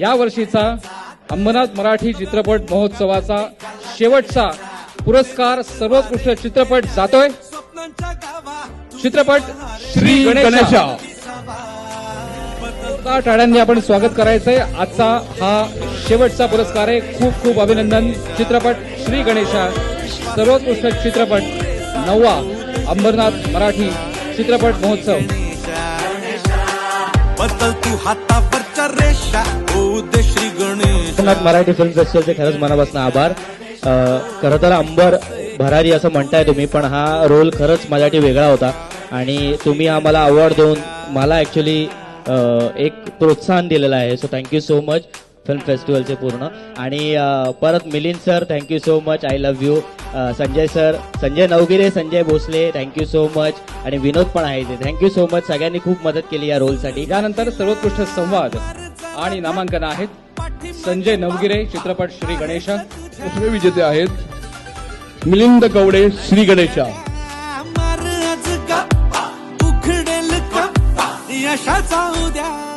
या वर्षीचा अंबरनाथ मराठी चित्रपट महोत्सवाचा शेवटचा पुरस्कार सर्वोत्कृष्ट चित्रपट जातोय. चित्रपट श्री गणेशा. टाळ्यांनी आपण स्वागत करायचंय? आजचा हा शेवटचा पुरस्कार आहे. खूप खूप अभिनंदन. चित्रपट श्री गणेशा. सर्वोत्कृष्ट चित्रपट नववा अंबरनाथ मराठी चित्रपट महोत्सव. बदल तू हातावरच्या रेषा श्री गणेश. मराठी फिल्म फेस्टिवलचे खरंच मनापासून आभार. खरं तर अंबर भरारी असं म्हणताय तुम्ही पण हा रोल खरंच माझ्यासाठी वेगळा होता. आणि तुम्ही आम्हाला अवॉर्ड देऊन मला ॲक्च्युली एक प्रोत्साहन दिलेलं आहे. So thank you so much film फेस्टिवलचे पूर्ण. आणि परत Milind sir thank you so much I love you Sanjay sir Sanjay Navgire Sanjay Bhosale thank you so much आणि विनोद पण आहे ते थँक्यू सो मच सगळ्यांनी खूप मदत केली या रोलसाठी यानंतर सर्वोत्कृष्ट संवाद. आणि नामांकन आहेत संजय नवगिरे चित्रपट श्री गणेशा. दुसरे विजेते आहेत मिलिंद कवडे श्री गणेशा. यशाचा उद्या.